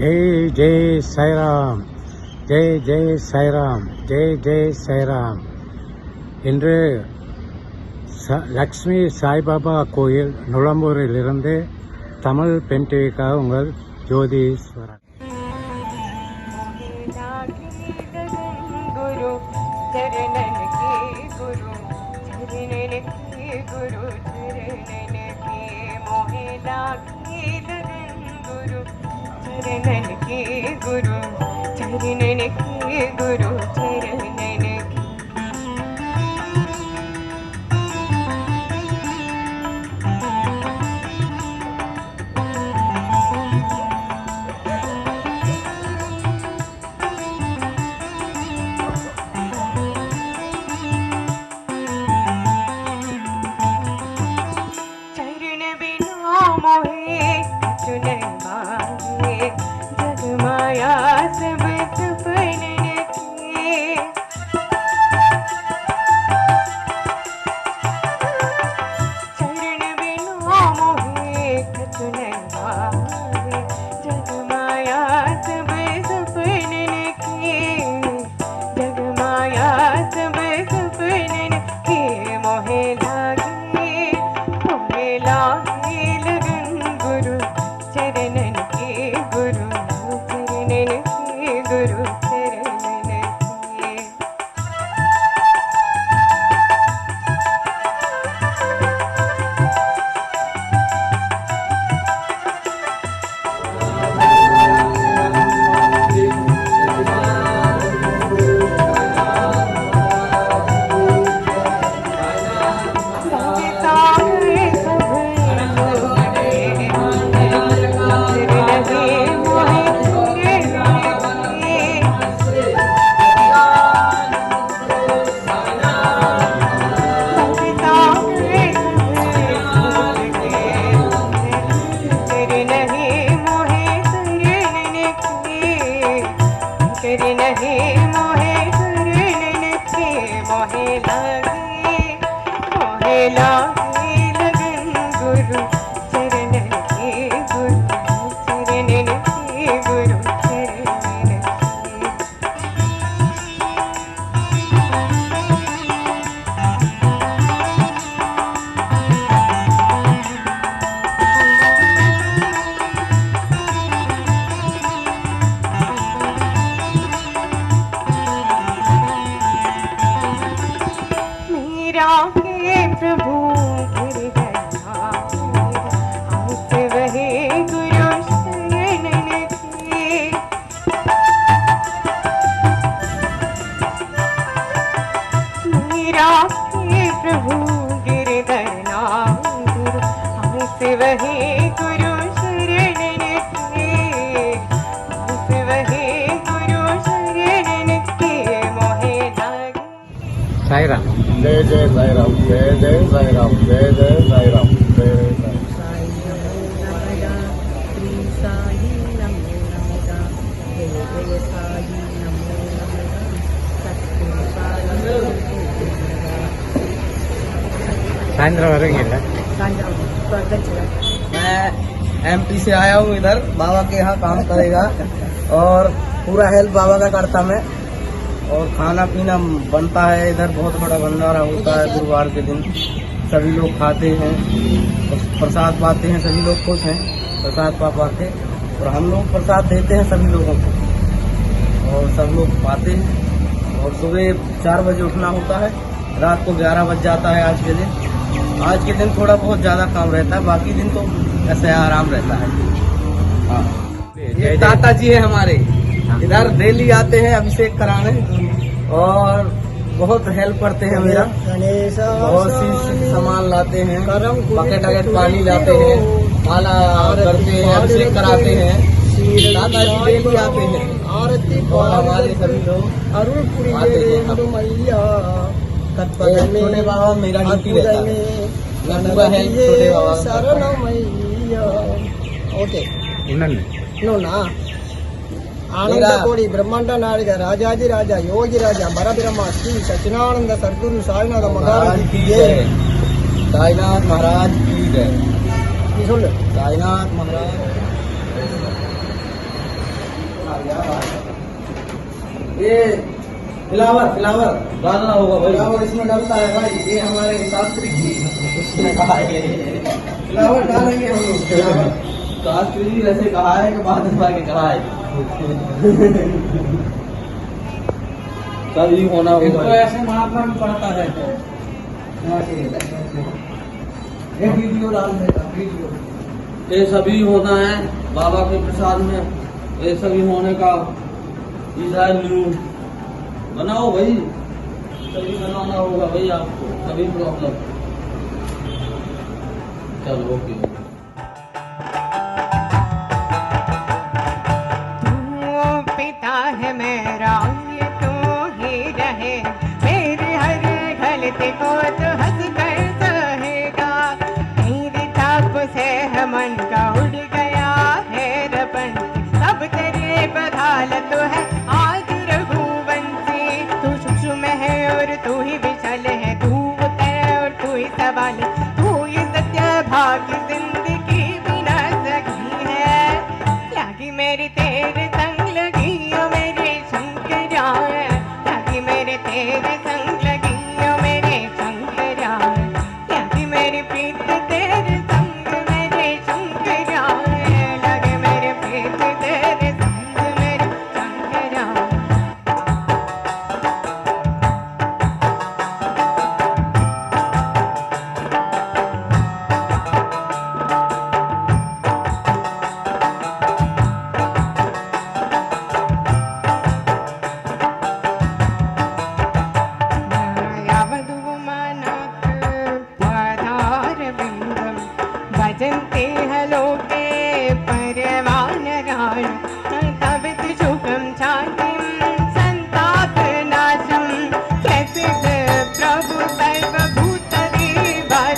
ஜெய் ஜெய் சைராம் ஜெய் ஜெய் சைராம் ஜெய் ஜெய் சைராம் இன்று ச லக்ஷ்மி சாய்பாபா கோயில் நுளம்பூரிலிருந்து தமிழ் பெண் டிவிக்காக உங்கள் ஜோதீஸ்வரன். साईराम जय जय साईराम जय जय जय जय मैं एमपी से आया हूँ इधर। बाबा के यहाँ काम करेगा। और पूरा हेल्प बाबा का करता मैं। और खाना पीना बनता है इधर बहुत बड़ा भंडारा होता है गुरुवार के दिन। सभी लोग खाते हैं प्रसाद पाते हैं सभी लोग खुश हैं। प्रसाद पा पाते और हम लोग प्रसाद देते हैं सभी लोगों को। और सब लोग पाते हैं। और सुबह चार बजे उठना होता है रात को ग्यारह बज जाता है आज के दिन। आज के दिन थोड़ा बहुत ज़्यादा काम रहता है बाकी दिन तो ऐसे आराम रहता है। हाँ। ये दाता जी है हमारे। इधर डेली आते हैं अभिषेक कराने और बहुत हेल्प करते हैं मेरा। बहुत सी सामान लाते हैं बकेट बकेट पानी लाते हैं माला करते हैं अभिषेक कराते हैं। दादा जी डेली आते हैं। और हमारे सभी लोग आते हैं। तत्पर छोटे बाबा मेरा ड्यूटी रहता है। है छोटे बाबा। ಆನಂದ ಕೋಡಿ ಬ್ರಹ್ಮಾಂಡ ನಾಡಿಗ ರಾಜಾಜಿ ರಾಜ ಯೋಗಿ ರಾಜ ಮರಬಿರಮ ಶ್ರೀ ಸಚಿನಾನಂದ ಸದ್ಗುರು ಸಾಯಿನಾಥ ಮಹಾರಾಜ್ ಸಾಯಿನಾಥ್ ಮಹಾರಾಜ್ ನೀ சொல்லு ಸಾಯಿನಾಥ್ ಮಹಾರಾಜ್ ये फ्लावर फ्लावर गाना होगा भाई। फ्लावर इसमें डलता है भाई ये हमारे शास्त्री की। उसने कहा है। फ्लावर डालेंगे हम लोग। शास्त्री जी वैसे कहा है कि बाद में कहा है। तो ऐसे महात्मा भी पढ़ता है तो। ये वीडियो डाल ये सभी होना है बाबा के प्रसाद में। ये सभी होने का ईसाई न्यू बनाओ भाई। सभी बनाना होगा भाई आपको सभी प्रॉब्लम चलो ओके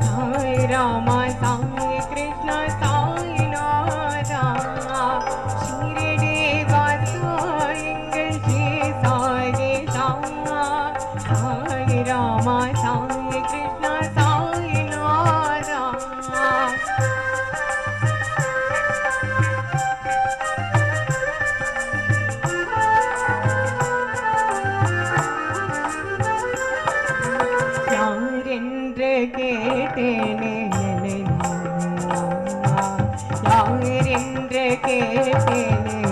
தாயே ராமா தாயே என்று கேட்டேனே யார் என்று கேட்டேனே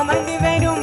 അമർന്നിവരും